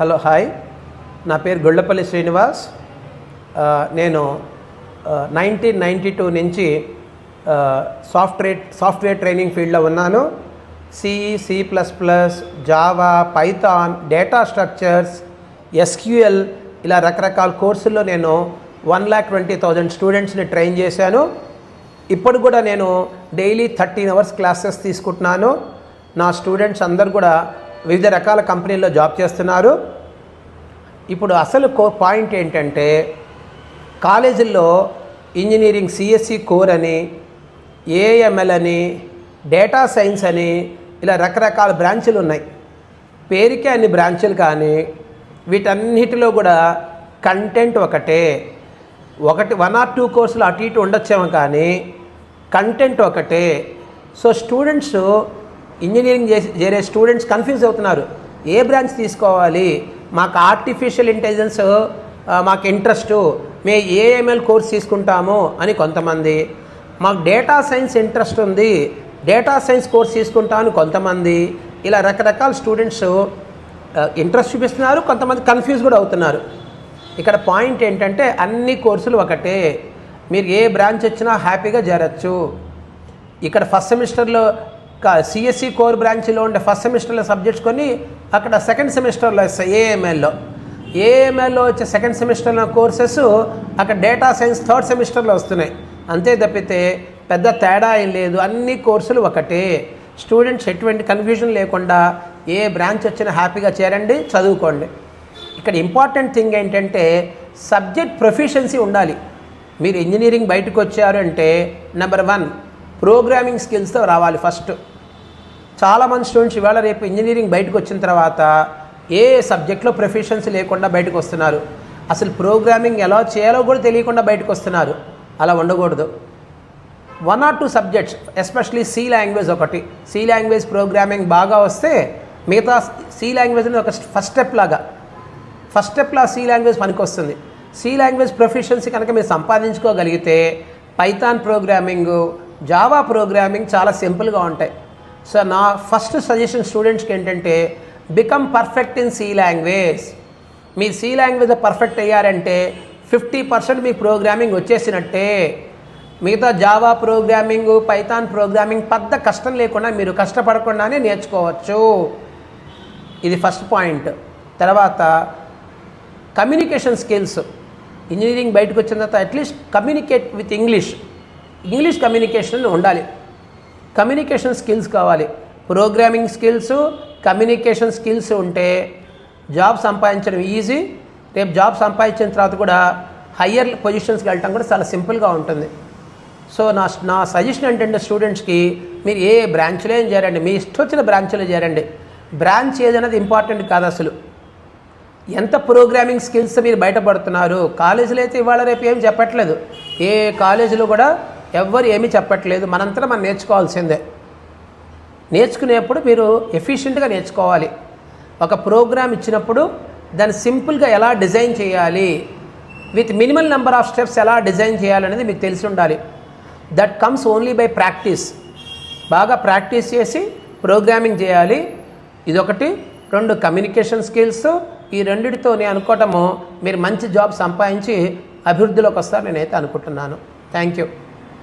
Hello hi. నా పేరు గొళ్ళపల్లి శ్రీనివాస్. నేను నైన్టీన్ నైంటీ టూ నుంచి సాఫ్ట్వేర్ సాఫ్ట్వేర్ ట్రైనింగ్ ఫీల్డ్లో ఉన్నాను. CE C plus plus Java Python data structures SQL ఇలా రకరకాల కోర్సుల్లో నేను వన్ ల్యాక్ ట్వంటీ థౌజండ్ స్టూడెంట్స్ని ట్రైన్ చేశాను. ఇప్పుడు కూడా నేను డైలీ థర్టీన్ అవర్స్ క్లాసెస్ తీసుకుంటున్నాను. నా స్టూడెంట్స్ అందరు కూడా వివిధ రకాల కంపెనీల్లో జాబ్ చేస్తున్నారు. ఇప్పుడు అసలు కో పాయింట్ ఏంటంటే కాలేజీల్లో ఇంజనీరింగ్ సిఎస్సి కోర్ అని ఏఎంఎల్ అని డేటా సైన్స్ అని ఇలా రకరకాల బ్రాంచులు ఉన్నాయి. పేరుకే అన్ని బ్రాంచులు కానీ వీటన్నిటిలో కూడా కంటెంట్ ఒకటే. ఒకటి వన్ ఆర్ టూ కోర్సులు అటు ఇటు ఉండొచ్చేమో కానీ కంటెంట్ ఒకటే. సో స్టూడెంట్స్ ఇంజనీరింగ్ చేరే స్టూడెంట్స్ కన్ఫ్యూజ్ అవుతున్నారు. ఏ బ్రాంచ్ తీసుకోవాలి? మాకు ఆర్టిఫిషియల్ ఇంటెలిజెన్స్ మాకు ఇంట్రెస్ట్ మేము ఏఎంఎల్ కోర్స్ తీసుకుంటాము అని కొంతమంది. మాకు డేటా సైన్స్ ఇంట్రెస్ట్ ఉంది. డేటా సైన్స్ కోర్స్ తీసుకుంటామని కొంతమంది. ఇలా రకరకాల స్టూడెంట్స్ ఇంట్రెస్ట్ చూపిస్తున్నారు. కొంతమంది కన్ఫ్యూజ్ కూడా అవుతున్నారు. ఇక్కడ పాయింట్ ఏంటంటే అన్ని కోర్సులు ఒకటే. మీరు ఏ బ్రాంచ్ వచ్చినా హ్యాపీగా చేరచ్చు ఇక్కడ ఫస్ట్ సెమిస్టర్లో సిఎస్సి కోర్ బ్రాంచ్లో ఉండే ఫస్ట్ సెమిస్టర్లో సబ్జెక్ట్స్ కొన్ని అక్కడ సెకండ్ సెమిస్టర్లో వస్తాయి ఏఎంఎల్లో ఏఎంఎల్లో వచ్చే సెకండ్ సెమిస్టర్లో కోర్సెస్ అక్కడ డేటా సైన్స్ థర్డ్ సెమిస్టర్లో వస్తున్నాయి. అంతే తప్పితే పెద్ద తేడా ఏం లేదు అన్ని కోర్సులు ఒకటే. స్టూడెంట్స్ ఎటువంటి కన్ఫ్యూజన్ లేకుండా ఏ బ్రాంచ్ వచ్చినా హ్యాపీగా చేరండి చదువుకోండి. ఇక్కడ ఇంపార్టెంట్ థింగ్ ఏంటంటే సబ్జెక్ట్ ప్రొఫిషియన్సీ ఉండాలి. మీరు ఇంజనీరింగ్ బయటకు వచ్చారు అంటే నెంబర్ వన్ ప్రోగ్రామింగ్ స్కిల్స్తో రావాలి ఫస్ట్ చాలామంది స్టూడెంట్స్ ఇవాళ రేపు ఇంజనీరింగ్ బయటకు వచ్చిన తర్వాత ఏ సబ్జెక్ట్లో ప్రొఫిషియన్సీ లేకుండా బయటకు వస్తున్నారు? అసలు ప్రోగ్రామింగ్ ఎలా చేయాలో కూడా తెలియకుండా బయటకు వస్తున్నారు. అలా ఉండకూడదు. One or two subjects especially C language ఒకటి. సి లాంగ్వేజ్ ప్రోగ్రామింగ్ బాగా వస్తే మిగతా సి లాంగ్వేజ్ అనేది ఒక ఫస్ట్ స్టెప్ లాగా ఫస్ట్ స్టెప్లా సి లాంగ్వేజ్ పనికొస్తుంది సి లాంగ్వేజ్ ప్రొఫెషన్సీ కనుక మీరు సంపాదించుకోగలిగితే పైథాన్ ప్రోగ్రామింగ్ జావా ప్రోగ్రామింగ్ చాలా సింపుల్గా ఉంటాయి. సో నా ఫస్ట్ సజెషన్ స్టూడెంట్స్కి ఏంటంటే become perfect in C language me C language perfect అయ్యారంటే ఫిఫ్టీ పర్సెంట్ మీ ప్రోగ్రామింగ్ వచ్చేసినట్టే. మిగతా జావా ప్రోగ్రామింగ్ పైథాన్ ప్రోగ్రామింగ్ పెద్ద కష్టం లేకుండా మీరు కష్టపడకుండానే నేర్చుకోవచ్చు. ఇది ఫస్ట్ పాయింట్ తర్వాత కమ్యూనికేషన్ స్కిల్స్ ఇంజనీరింగ్ బయటకు వచ్చిన తర్వాత at least communicate with English English communication ఉండాలి. కమ్యూనికేషన్ స్కిల్స్ కావాలి. ప్రోగ్రామింగ్ స్కిల్స్ కమ్యూనికేషన్ స్కిల్స్ ఉంటే జాబ్ సంపాదించడం ఈజీ. రేపు జాబ్ సంపాదించిన తర్వాత కూడా హయ్యర్ పొజిషన్స్కి వెళ్ళటం కూడా చాలా సింపుల్గా ఉంటుంది. సో నా నా సజెషన్ ఏంటంటే స్టూడెంట్స్కి మీరు ఏ బ్రాంచ్లో ఏం చేరండి. మీ ఇష్టం వచ్చిన బ్రాంచ్లో చేరండి. బ్రాంచ్ ఏదన్నది ఇంపార్టెంట్ కాదు అసలు. ఎంత ప్రోగ్రామింగ్ స్కిల్స్ మీరు బయటపడుతున్నారు కాలేజీలో అయితే ఇవాళ రేపు ఏం చెప్పట్లేదు. ఏ కాలేజీలో కూడా ఎవ్వరు ఏమీ చెప్పట్లేదు. మనంతా మనం నేర్చుకోవాల్సిందే. నేర్చుకునేప్పుడు మీరు ఎఫిషియెంట్గా నేర్చుకోవాలి. ఒక ప్రోగ్రామ్ ఇచ్చినప్పుడు దాన్ని సింపుల్గా ఎలా డిజైన్ చేయాలి? With minimal number of steps ఎలా డిజైన్ చేయాలనేది మీకు తెలిసి ఉండాలి. That comes only by practice. బాగా ప్రాక్టీస్ చేసి ప్రోగ్రామింగ్ చేయాలి. ఇదొకటి. రెండు కమ్యూనికేషన్ స్కిల్స్. ఈ రెండిటితో నేను అనుకోవటము మీరు మంచి జాబ్ సంపాదించి అభివృద్ధిలోకి వస్తారు నేనైతే అనుకుంటున్నాను. Thank you.